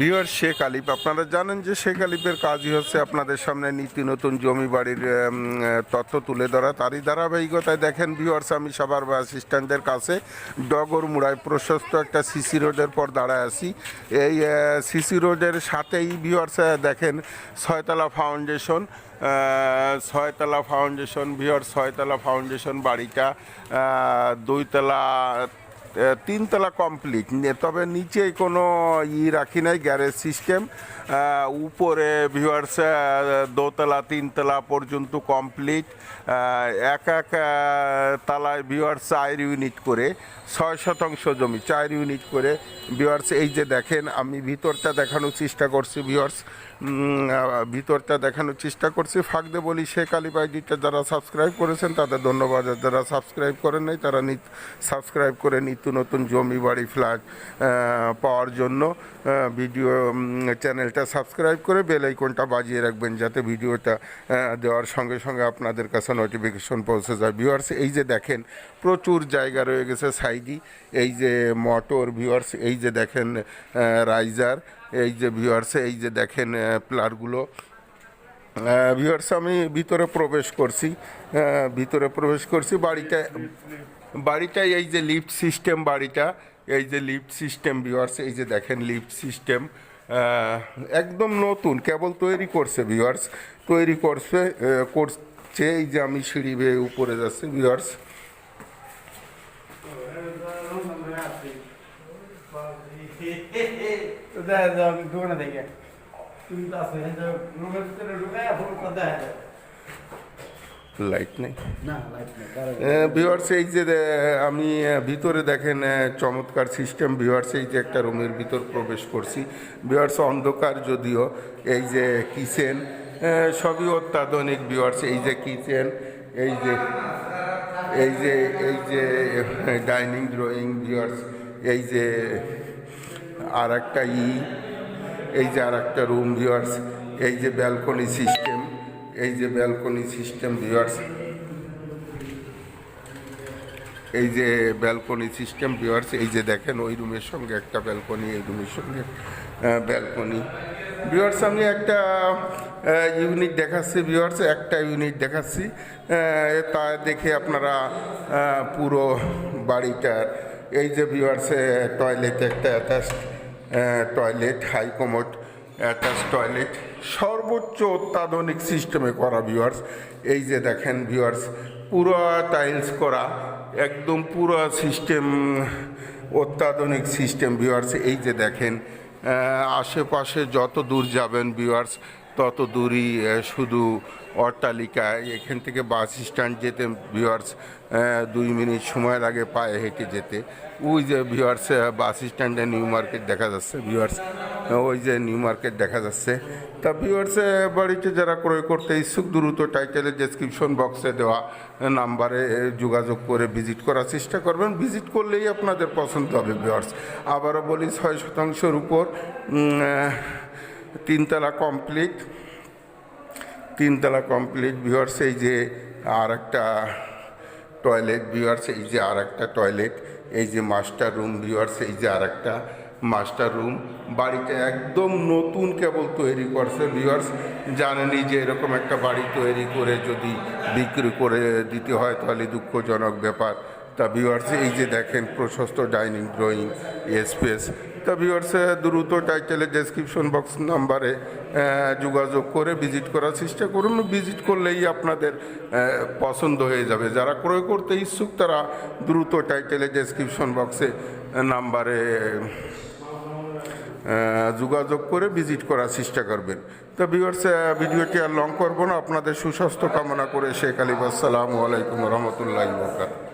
Viewer Sheikh আলিফ, আপনারা জানেন যে শেখ আলিফের কাজই হচ্ছে আপনাদের সামনে নীতি নতুন জমি বাড়ির তথ্য তুলে ধরা। তারই ধারাবাহিকতায় দেখেন ভিওয়ার্স আমি সবার অ্যাসিস্ট্যান্টদের কাছে ডগর মুড়ায় প্রশস্ত একটা সিসি রোডের পর দাঁড়ায় আছি। এই সিসি রোডের সাথেই ভিওয়ার্স দেখেন ছয়তলা ফাউন্ডেশন ছয়তলা ফাউন্ডেশন ভিওর ছয়তলা ফাউন্ডেশন বাড়িটা দুইতলা তিনতলা কমপ্লিট তবে নিচে কোনো ই রাখি নাই গ্যারেজ সিস্টেম উপরে ভিউয়ার্স দোতলা, তিনতলা পর্যন্ত কমপ্লিট এক এক তালায় ভিউয়ার্স চার ইউনিট করে, ছয় শতাংশ জমি, চার ইউনিট করে। ভিউয়ার্স এই যে দেখেন, আমি ভিতরটা দেখানোর চেষ্টা করছি ভিউয়ার্স ভিতরটা দেখানোর চেষ্টা করছি। ফাঁকদে বলি, শেখ আলী বাইডিটা যারা সাবস্ক্রাইব করেছেন, তাদের ধন্যবাদ। যারা সাবস্ক্রাইব করেন নাই, তারা নিত সাবস্ক্রাইব করে নিত্য নতুন জমি বাড়ি ফ্ল্যাট পাওয়ার জন্য ভিডিও চ্যানেলটা সাবস্ক্রাইব করে বেল আইকনটা বাজিয়ে রাখবেন যাতে ভিডিওটা দেওয়ার সঙ্গে সঙ্গে আপনাদের কাছে নোটিফিকেশন পৌঁছে যায়। ভিউয়ার্স এই যে দেখেন, প্রচুর জায়গা রয়ে গেছে সাইডি এই যে মোটর ভিউয়ার্স এই যে দেখেন রাইজার এই যে ভিউয়ার্স এই যে দেখেন প্লারগুলো ভিউয়ার্স আমি ভিতরে প্রবেশ করছি ভিতরে প্রবেশ করছি, বাড়িটা বাড়িটা এই যে লিফট সিস্টেম বাড়িটা এই যে লিফট সিস্টেম ভিওয়ার্স এই যে দেখেন লিফট সিস্টেম একদম নতুন কেবল তৈরি করছে ভিওয়ার্স তৈরি করছে করছে এই যে আমি সিঁড়ি বেয়ে উপরে যাচ্ছি ভিউয়ার্স তো দেখা যায় আমি দোকানে দেখে তুমি তো আসো রুমের ভিতরে ঢুকে এখন দেখা যায় লাইট নেই। ভিওয়ার্স এই যে আমি ভিতরে দেখেন চমৎকার সিস্টেম ভিওয়ার্স এই যে একটা রুমের ভিতর প্রবেশ করছি। ভিওয়ার্স অন্ধকার যদিও এই যে কিচেন সবই অত্যাধুনিক ভিওয়ার্স এই যে কিচেন এই যে এই যে এই যে ডাইনিং ড্রয়িং ভিওয়ার্স এই যে আর একটা ই এই যে আর একটা রুম ভিওয়ার্স এই যে ব্যালকনি সিস্টেম এই যে ব্যালকনি সিস্টেম ভিওয়ার্স এই যে ব্যালকনি সিস্টেম ভিওয়ার্স এই যে দেখেন, ওই রুমের সঙ্গে একটা ব্যালকনি এই রুমের সঙ্গে ব্যালকনি ভিওয়ার্স আমি একটা ইউনিট দেখাচ্ছি ভিওয়ার্স একটা ইউনিট দেখাচ্ছি তা দেখে আপনারা পুরো বাড়িটার, এই যে ভিওয়ার্সে টয়লেট একটা attach toilet high commode attach toilet, সর্বোচ্চ অত্যাধুনিক সিস্টেমে করা ভিউয়ার্স এই যে দেখেন ভিউয়ার্স পুরো টাইলস করা, একদম পুরো সিস্টেম, অত্যাধুনিক সিস্টেম ভিউয়ার্স এই যে দেখেন আশেপাশে যত দূর যাবেন ভিউয়ার্স তত দূরই শুধু অট্টালিকা। এখান থেকে বাস স্ট্যান্ড যেতে ভিউয়ার্স দুই মিনিট সময় লাগে পায়ে হেঁটে যেতে। ওই যে ভিউয়ার্স বাস স্ট্যান্ডে নিউ মার্কেট দেখা যাচ্ছে ভিউয়ার্স ওই যে নিউ মার্কেট দেখা যাচ্ছে। তা ভিউয়ার্স বাড়িতে যারা ক্রয় করতে ইচ্ছুক, দ্রুত টাইটেলের ডেসক্রিপশন বক্সে দেওয়া নাম্বারে যোগাযোগ করে ভিজিট করার চেষ্টা করবেন। ভিজিট করলেই আপনাদের পছন্দ হবে ভিউয়ার্স আবারও বলি, ছয় শতাংশের উপর তিনতলা কমপ্লিট তিনতলা কমপ্লিট ভিউয়ার্স এই যে আর একটা টয়লেট ভিউয়ার্স এই যে আর একটা টয়লেট এই যে মাস্টার রুম ভিউয়ার্স এই যে আর একটা মাস্টার রুম। বাড়িতে একদম নতুন কেবল তৈরি করছে ভিউয়ার্স জানেনি যে এরকম একটা বাড়ি তৈরি করে যদি বিক্রি করে দিতে হয় তাহলে দুঃখজনক ব্যাপার। তা ভিউয়ার্স এই যে দেখেন প্রশস্ত ডাইনিং ড্রয়িং স্পেস তা ভিউয়ার্স দ্রুত টাইটেলের ডেসক্রিপশন বক্স নাম্বারে যোগাযোগ করে ভিজিট করার চেষ্টা করুন। ভিজিট করলেই আপনাদের পছন্দ হয়ে যাবে। যারা ক্রয় করতে ইচ্ছুক, তারা দ্রুত টাইটেলের ডেসক্রিপশন বক্সে নাম্বারে যোগাযোগ করে ভিজিট করার চেষ্টা করবেন। তো ভিউয়ার্স ভিডিওটি আর লং করব না। আপনাদের সুস্বাস্থ্য কামনা করে শেখ আলিব আসসালামু আলাইকুম রহমতুল্লাহ বরকাত